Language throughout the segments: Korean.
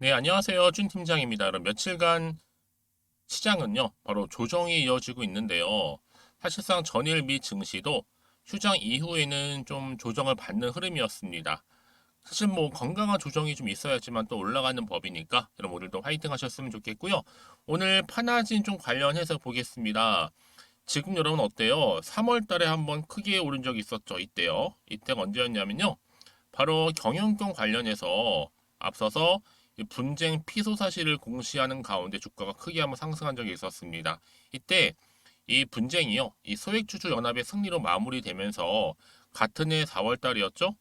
네, 안녕하세요. 준 팀장입니다. 여러분, 며칠간 시장은요, 바로 조정이 이어지고 있는데요. 사실상 전일 미 증시도 휴장 이후에는 좀 조정을 받는 흐름이었습니다. 사실 뭐 건강한 조정이 좀 있어야지만 또 올라가는 법이니까 여러분 오늘도 화이팅 하셨으면 좋겠고요. 오늘 파나진 좀 관련해서 보겠습니다. 지금 여러분 어때요? 3월 달에 한번 크게 오른 적이 있었죠. 이때요. 이때가 언제였냐면요. 바로 경영권 관련해서 앞서서 이 분쟁 피소 사실을 공시하는 가운데 주가가 크게 한번 상승한 적이 있었습니다. 이때 이 분쟁이요, 이 소액주주 연합의 승리로 마무리되면서 같은 해 4월 달이었죠.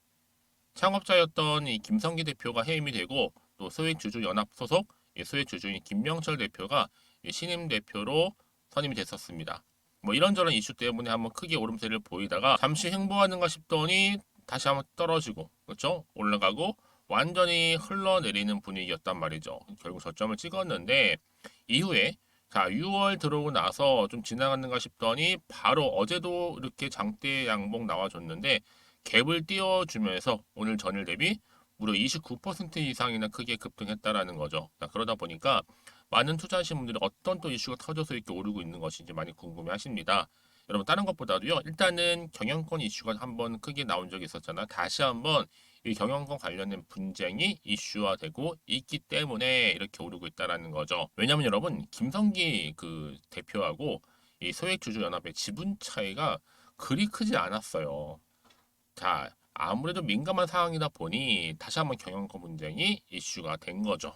창업자였던 이 김성기 대표가 해임이 되고 또 소액주주 연합 소속 이 소액주주인 김명철 대표가 이 신임 대표로 선임이 됐었습니다. 뭐 이런저런 이슈 때문에 한번 크게 오름세를 보이다가 잠시 횡보하는가 싶더니 다시 한번 떨어지고 그렇죠? 올라가고 완전히 흘러내리는 분위기였단 말이죠. 결국 저점을 찍었는데 이후에 자 6월 들어오고 나서 좀 지나갔는가 싶더니 바로 어제도 이렇게 장대 양봉 나와줬는데 갭을 띄워주면서 오늘 전일 대비 무려 29% 이상이나 크게 급등했다라는 거죠. 자, 그러다 보니까 많은 투자하신 분들이 어떤 또 이슈가 터져서 이렇게 오르고 있는 것인지 많이 궁금해 하십니다. 여러분 다른 것보다도요. 일단은 경영권 이슈가 한번 크게 나온 적이 있었잖아요. 다시 한번 이 경영권 관련된 분쟁이 이슈화되고 있기 때문에 이렇게 오르고 있다라는 거죠. 왜냐하면 여러분 김성기 그 대표하고 이 소액주주연합의 지분 차이가 그리 크지 않았어요. 자, 아무래도 민감한 상황이다 보니 다시 한번 경영권 분쟁이 이슈가 된 거죠.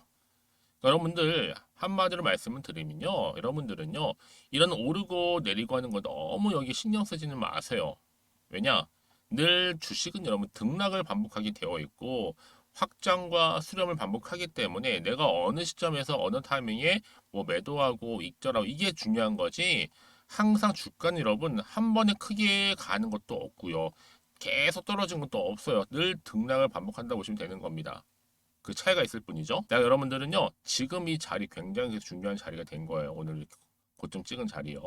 여러분들 한마디로 말씀을 드리면요. 여러분들은요. 이런 오르고 내리고 하는 거 너무 여기 신경 쓰지는 마세요. 왜냐? 늘 주식은 여러분 등락을 반복하게 되어 있고 확장과 수렴을 반복하기 때문에 내가 어느 시점에서 어느 타이밍에 뭐 매도하고 익절하고 이게 중요한 거지 항상 주가는 여러분 한 번에 크게 가는 것도 없고요. 계속 떨어진 것도 없어요. 늘 등락을 반복한다고 보시면 되는 겁니다. 그 차이가 있을 뿐이죠. 자, 여러분들은요, 지금 이 자리 굉장히 중요한 자리가 된 거예요. 오늘 고점 찍은 자리요.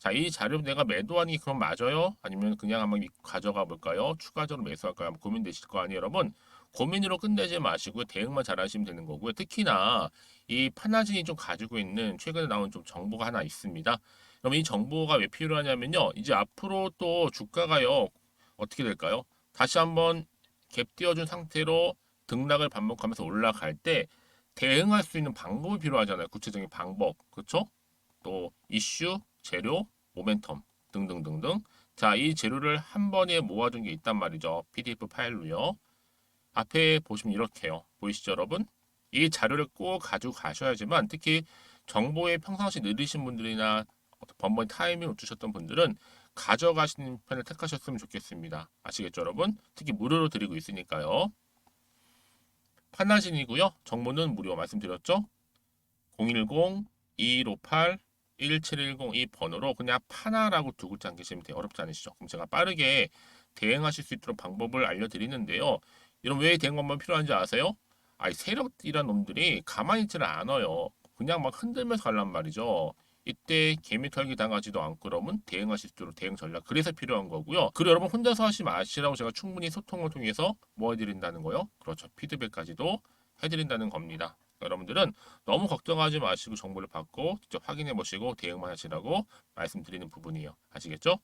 자, 이 자료 내가 매도하는 게 그럼 맞아요? 아니면 그냥 한번 가져가 볼까요? 추가적으로 매수할까요? 고민되실 거 아니에요, 여러분? 고민으로 끝내지 마시고 대응만 잘 하시면 되는 거고요. 특히나 이 파나진이 좀 가지고 있는 최근에 나온 좀 정보가 하나 있습니다. 그럼 이 정보가 왜 필요하냐면요. 이제 앞으로 또 주가가요. 어떻게 될까요? 다시 한번 갭 띄워준 상태로 등락을 반복하면서 올라갈 때 대응할 수 있는 방법이 필요하잖아요. 구체적인 방법. 그렇죠? 또 이슈, 재료, 모멘텀 등등등등. 자, 이 재료를 한 번에 모아둔 게 있단 말이죠. PDF 파일로요. 앞에 보시면 이렇게요. 보이시죠, 여러분? 이 자료를 꼭 가지고 가셔야지만 특히 정보에 평상시 느리신 분들이나 번번 타이밍 놓치셨던 분들은 가져가시는 편을 택하셨으면 좋겠습니다. 아시겠죠, 여러분? 특히 무료로 드리고 있으니까요. 판나신이고요. 정보는 무료 말씀드렸죠. 010-2158-1710 이 번호로 그냥 파나라고 두 글자 남기시면 돼요. 어렵지 않으시죠? 그럼 제가 빠르게 대응하실 수 있도록 방법을 알려드리는데요. 이런 왜 대응 방법 필요한지 아세요? 아이 세력이란 놈들이 가만히 있지를 않아요. 그냥 막 흔들면서 갈란 말이죠. 이때 개미털기 당하지도 않고 그러면 대응하실 수 있도록 대응 전략 그래서 필요한 거고요. 그리고 여러분 혼자서 하시 마시라고 제가 충분히 소통을 통해서 뭐 해드린다는 거요? 그렇죠. 피드백까지도 해드린다는 겁니다. 여러분들은 너무 걱정하지 마시고 정보를 받고 직접 확인해 보시고 대응만 하시라고 말씀드리는 부분이에요. 아시겠죠?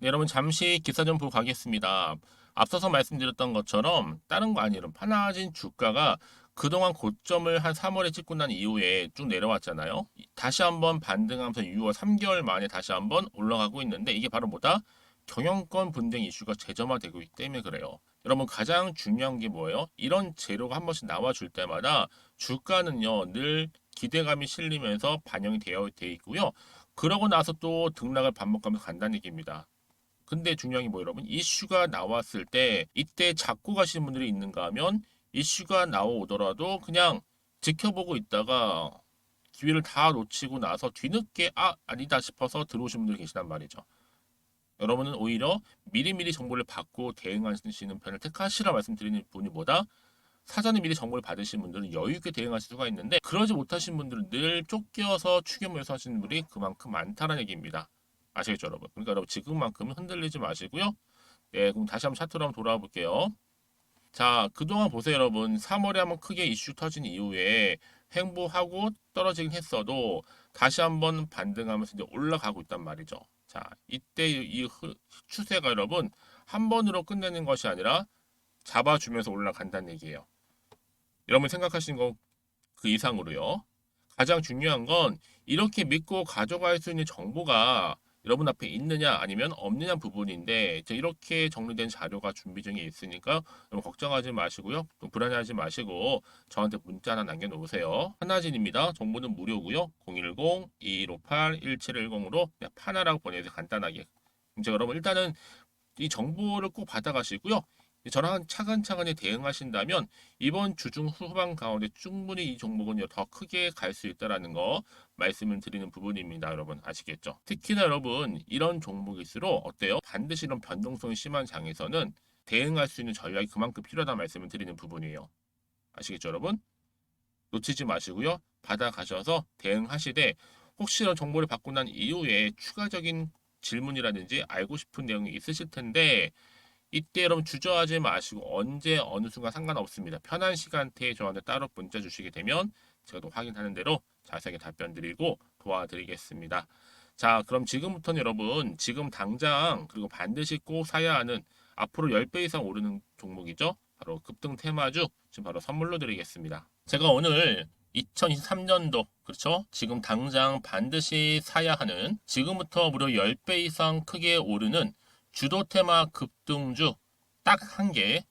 네, 여러분 잠시 기사 좀 보고 가겠습니다. 앞서서 말씀드렸던 것처럼 다른 거 아니에요. 파나진 주가가 그동안 고점을 한 3월에 찍고 난 이후에 쭉 내려왔잖아요. 다시 한번 반등하면서 6월 3개월 만에 다시 한번 올라가고 있는데 이게 바로 뭐다? 경영권 분쟁 이슈가 재점화되고 있기 때문에 그래요. 여러분 가장 중요한 게 뭐예요? 이런 재료가 한 번씩 나와줄 때마다 주가는요 늘 기대감이 실리면서 반영이 되어 돼 있고요. 그러고 나서 또 등락을 반복하면서 간다는 얘기입니다. 근데 중요한 게 뭐 여러분 이슈가 나왔을 때 이때 잡고 가시는 분들이 있는가 하면 이슈가 나오더라도 그냥 지켜보고 있다가 기회를 다 놓치고 나서 뒤늦게 아 아니다 싶어서 들어오신 분들이 계시단 말이죠. 여러분은 오히려 미리미리 정보를 받고 대응하시는 편을 택하시라 말씀드리는 분이 보다 사전에 미리 정보를 받으신 분들은 여유 있게 대응하실 수가 있는데 그러지 못하신 분들은 늘 쫓겨서 추격해서 하시는 분이 그만큼 많다는 얘기입니다. 아시겠죠 여러분? 그러니까 여러분 지금만큼은 흔들리지 마시고요. 네 그럼 다시 한번 차트로 한번 돌아와 볼게요. 자, 그동안 보세요, 여러분. 3월에 한번 크게 이슈 터진 이후에 횡보하고 떨어지긴 했어도 다시 한번 반등하면서 이제 올라가고 있단 말이죠. 자, 이때 이 흐- 추세가 여러분 한 번으로 끝내는 것이 아니라 잡아주면서 올라간다는 얘기예요. 여러분 생각하시는 거 그 이상으로요. 가장 중요한 건 이렇게 믿고 가져갈 수 있는 정보가 여러분 앞에 있느냐 아니면 없느냐 부분인데 이제 이렇게 정리된 자료가 준비 중에 있으니까 여러분 걱정하지 마시고요. 또 불안해하지 마시고 저한테 문자 하나 남겨놓으세요. 하나진입니다. 정보는 무료고요. 010-2158-1710으로 그냥 파나라고 보내서 간단하게. 이제 여러분 일단은 이 정보를 꼭 받아가시고요. 저랑 차근차근히 대응하신다면 이번 주중 후반 가운데 충분히 이 종목은 더 크게 갈 수 있다라는 거 말씀을 드리는 부분입니다. 여러분 아시겠죠? 특히나 여러분 이런 종목일수록 어때요? 반드시 이런 변동성이 심한 장에서는 대응할 수 있는 전략이 그만큼 필요하다 말씀을 드리는 부분이에요. 아시겠죠, 여러분? 놓치지 마시고요. 받아가셔서 대응하시되 혹시 이런 정보를 받고 난 이후에 추가적인 질문이라든지 알고 싶은 내용이 있으실 텐데 이때 여러분 주저하지 마시고 언제 어느 순간 상관없습니다. 편한 시간대에 저한테 따로 문자 주시게 되면 제가 또 확인하는 대로 자세하게 답변 드리고 도와드리겠습니다. 자, 그럼 지금부터는 여러분 지금 당장 그리고 반드시 꼭 사야 하는 앞으로 10배 이상 오르는 종목이죠. 바로 급등 테마주 지금 바로 선물로 드리겠습니다. 제가 오늘 2023년도 그렇죠? 지금 당장 반드시 사야 하는 지금부터 무려 10배 이상 크게 오르는 주도 테마 급등주 딱 한 개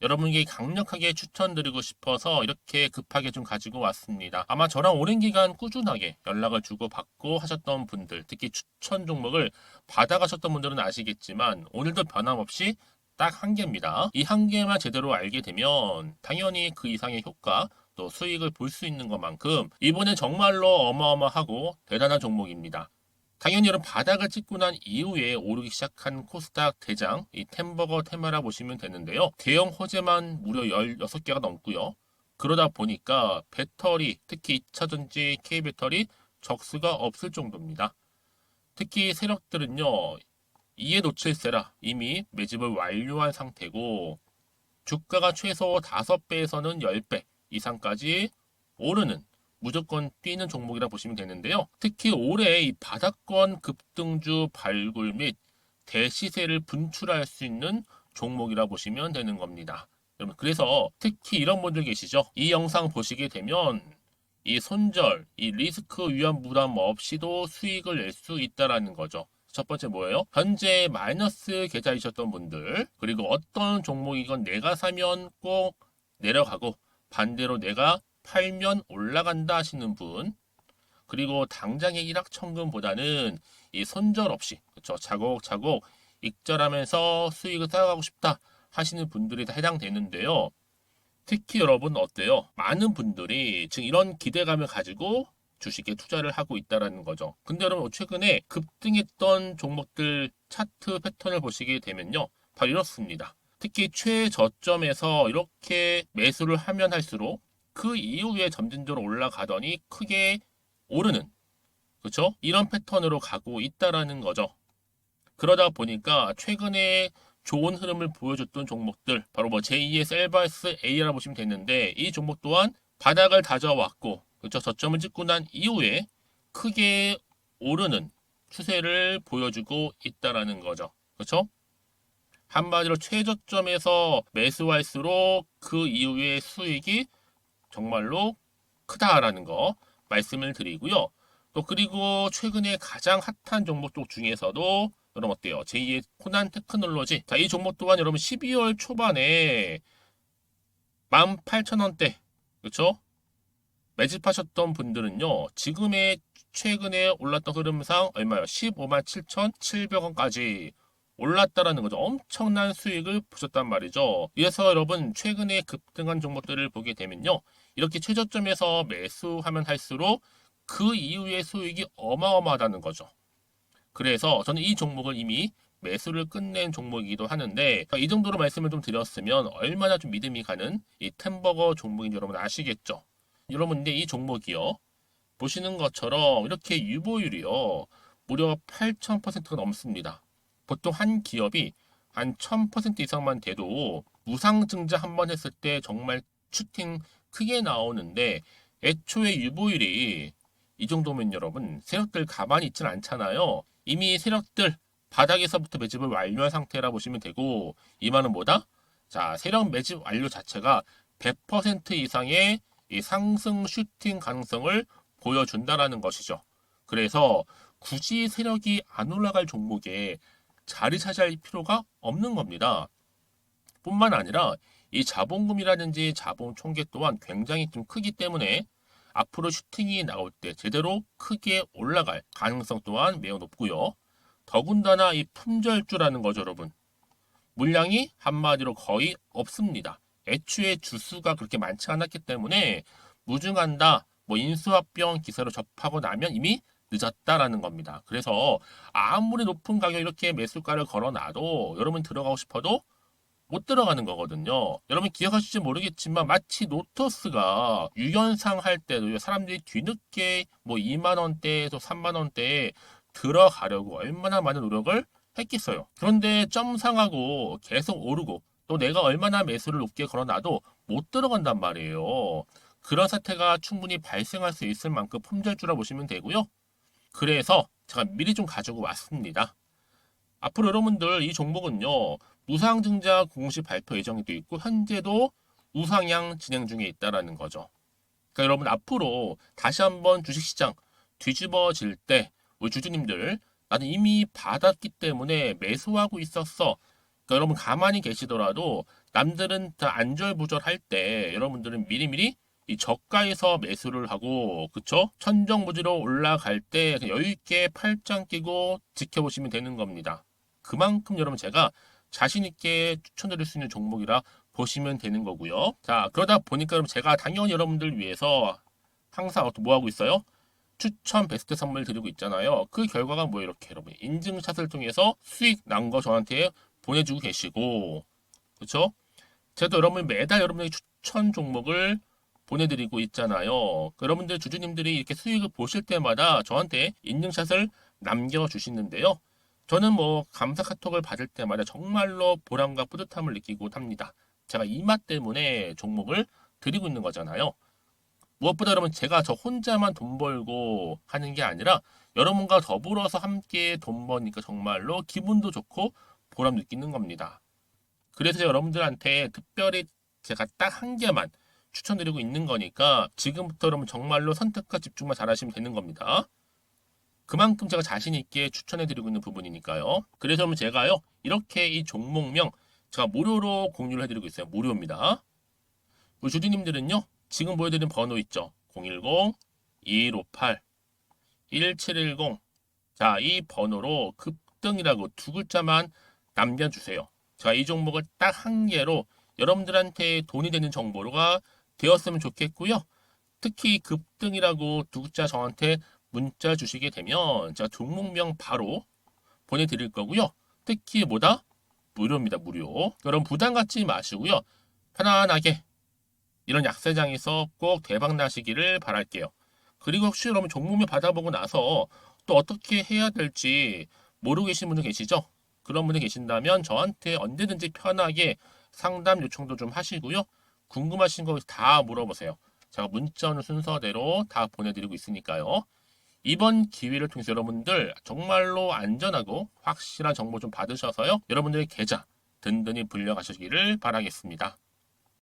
여러분에게 강력하게 추천드리고 싶어서 이렇게 급하게 좀 가지고 왔습니다. 아마 저랑 오랜 기간 꾸준하게 연락을 주고받고 하셨던 분들, 특히 추천 종목을 받아가셨던 분들은 아시겠지만 오늘도 변함없이 딱 한 개입니다. 이 한 개만 제대로 알게 되면 당연히 그 이상의 효과 또 수익을 볼 수 있는 것만큼 이번에 정말로 어마어마하고 대단한 종목입니다. 당연히 여러분 바닥을 찍고 난 이후에 오르기 시작한 코스닥 대장 이 템버거 테마라 보시면 되는데요. 대형 호재만 무려 16개가 넘고요. 그러다 보니까 배터리, 특히 2차전지 K배터리 적수가 없을 정도입니다. 특히 세력들은요. 이에 놓칠세라 이미 매집을 완료한 상태고 주가가 최소 5배에서는 10배 이상까지 오르는 무조건 뛰는 종목이라 보시면 되는데요. 특히 올해 이 바닥권 급등주 발굴 및 대시세를 분출할 수 있는 종목이라 보시면 되는 겁니다. 여러분 그래서 특히 이런 분들 계시죠. 이 영상 보시게 되면 이 손절, 이 리스크 위험 부담 없이도 수익을 낼 수 있다라는 거죠. 첫 번째 뭐예요? 현재 마이너스 계좌이셨던 분들 그리고 어떤 종목이건 내가 사면 꼭 내려가고 반대로 내가 팔면 올라간다 하시는 분 그리고 당장의 일확천금보다는 이 손절 없이 그렇죠 차곡차곡 익절하면서 수익을 쌓아가고 싶다 하시는 분들이 다 해당되는데요. 특히 여러분 어때요? 많은 분들이 지금 이런 기대감을 가지고 주식에 투자를 하고 있다라는 거죠. 근데 여러분 최근에 급등했던 종목들 차트 패턴을 보시게 되면요. 바로 이렇습니다. 특히 최저점에서 이렇게 매수를 하면 할수록 그 이후에 점진적으로 올라가더니 크게 오르는 그렇죠? 이런 패턴으로 가고 있다라는 거죠. 그러다 보니까 최근에 좋은 흐름을 보여줬던 종목들 바로 뭐 제2의 셀바스 A라 보시면 되는데 이 종목 또한 바닥을 다져왔고 그렇죠? 저점을 찍고 난 이후에 크게 오르는 추세를 보여주고 있다라는 거죠. 그렇죠? 한마디로 최저점에서 매수할수록 그 이후에 수익이 정말로 크다라는 거 말씀을 드리고요. 또 그리고 최근에 가장 핫한 종목 쪽 중에서도 여러분 어때요? 제2의 코난 테크놀로지. 자, 이 종목 또한 여러분 12월 초반에 18,000원대. 그렇죠? 매집하셨던 분들은요. 지금의 최근에 올랐던 흐름상 얼마요? 15만 7,700원까지 올랐다라는 거죠. 엄청난 수익을 보셨단 말이죠. 그래서 여러분 최근에 급등한 종목들을 보게 되면요. 이렇게 최저점에서 매수하면 할수록 그 이후의 수익이 어마어마하다는 거죠. 그래서 저는 이 종목을 이미 매수를 끝낸 종목이기도 하는데 이 정도로 말씀을 좀 드렸으면 얼마나 좀 믿음이 가는 이 템버거 종목인지 여러분 아시겠죠? 여러분 근데 이 종목이요. 보시는 것처럼 이렇게 유보율이요. 무려 8,000%가 넘습니다. 보통 한 기업이 한 1000% 이상만 돼도 무상증자 한 번 했을 때 정말 슈팅 크게 나오는데 애초에 유보율이 이 정도면 여러분 세력들 가만히 있진 않잖아요. 이미 세력들 바닥에서부터 매집을 완료한 상태라 보시면 되고 이 말은 뭐다? 자 세력 매집 완료 자체가 100% 이상의 이 상승 슈팅 가능성을 보여준다라는 것이죠. 그래서 굳이 세력이 안 올라갈 종목에 자리 차지할 필요가 없는 겁니다. 뿐만 아니라 이 자본금이라든지 자본 총계 또한 굉장히 좀 크기 때문에 앞으로 슈팅이 나올 때 제대로 크게 올라갈 가능성 또한 매우 높고요. 더군다나 이 품절주라는 거죠, 여러분. 물량이 한마디로 거의 없습니다. 애초에 주수가 그렇게 많지 않았기 때문에 무증한다, 뭐 인수합병 기사로 접하고 나면 이미 늦었다라는 겁니다. 그래서 아무리 높은 가격 이렇게 매수가를 걸어놔도 여러분 들어가고 싶어도 못 들어가는 거거든요. 여러분 기억하실지 모르겠지만 마치 노토스가 유연상 할 때도 사람들이 뒤늦게 뭐 2만 원대에서 3만 원대에 들어가려고 얼마나 많은 노력을 했겠어요. 그런데 점상하고 계속 오르고 또 내가 얼마나 매수를 높게 걸어놔도 못 들어간단 말이에요. 그런 사태가 충분히 발생할 수 있을 만큼 품절주라 보시면 되고요. 그래서 제가 미리 좀 가지고 왔습니다. 앞으로 여러분들 이 종목은요. 무상증자 공식 발표 예정이 돼 있고 현재도 우상향 진행 중에 있다라는 거죠. 그러니까 여러분 앞으로 다시 한번 주식시장 뒤집어질 때 우리 주주님들 나는 이미 받았기 때문에 매수하고 있었어. 그러니까 여러분 가만히 계시더라도 남들은 다 안절부절할 때 여러분들은 미리미리 이 저가에서 매수를 하고 그쵸? 천정부지로 올라갈 때 여유 있게 팔짱 끼고 지켜보시면 되는 겁니다. 그만큼 여러분 제가 자신 있게 추천드릴 수 있는 종목이라 보시면 되는 거고요. 자 그러다 보니까 여러분 제가 당연히 여러분들 위해서 항상 뭐 하고 있어요? 추천 베스트 선물 드리고 있잖아요. 그 결과가 뭐 이렇게 여러분 인증샷을 통해서 수익 난 거 저한테 보내주고 계시고 그렇죠? 제가 여러분 매달 여러분에게 추천 종목을 보내드리고 있잖아요. 여러분들 주주님들이 이렇게 수익을 보실 때마다 저한테 인증샷을 남겨주시는데요. 저는 뭐 감사 카톡을 받을 때마다 정말로 보람과 뿌듯함을 느끼고 합니다. 제가 이 맛 때문에 종목을 드리고 있는 거잖아요. 무엇보다 여러분 제가 저 혼자만 돈 벌고 하는 게 아니라 여러분과 더불어서 함께 돈 버니까 정말로 기분도 좋고 보람 느끼는 겁니다. 그래서 여러분들한테 특별히 제가 딱 한 개만 추천드리고 있는 거니까 지금부터 여러분 정말로 선택과 집중만 잘하시면 되는 겁니다. 그만큼 제가 자신 있게 추천해드리고 있는 부분이니까요. 그래서 제가요 이렇게 이 종목명 제가 무료로 공유를 해드리고 있어요. 무료입니다. 우리 주주님들은요 지금 보여드린 번호 있죠. 010-2158-1710 자, 이 번호로 급등이라고 두 글자만 남겨주세요. 자, 이 종목을 딱 한 개로 여러분들한테 돈이 되는 정보가 되었으면 좋겠고요. 특히 급등이라고 두 글자 저한테 문자 주시게 되면 제가 종목명 바로 보내드릴 거고요. 특히 뭐다? 무료입니다. 무료. 여러분 부담 갖지 마시고요. 편안하게 이런 약세장에서 꼭 대박 나시기를 바랄게요. 그리고 혹시 여러분 종목명 받아보고 나서 또 어떻게 해야 될지 모르고 계신 분들 계시죠? 그런 분들 계신다면 저한테 언제든지 편하게 상담 요청도 좀 하시고요. 궁금하신 거 다 물어보세요. 제가 문자 오는 순서대로 다 보내드리고 있으니까요. 이번 기회를 통해서 여러분들 정말로 안전하고 확실한 정보 좀 받으셔서요. 여러분들의 계좌 든든히 불려가시기를 바라겠습니다.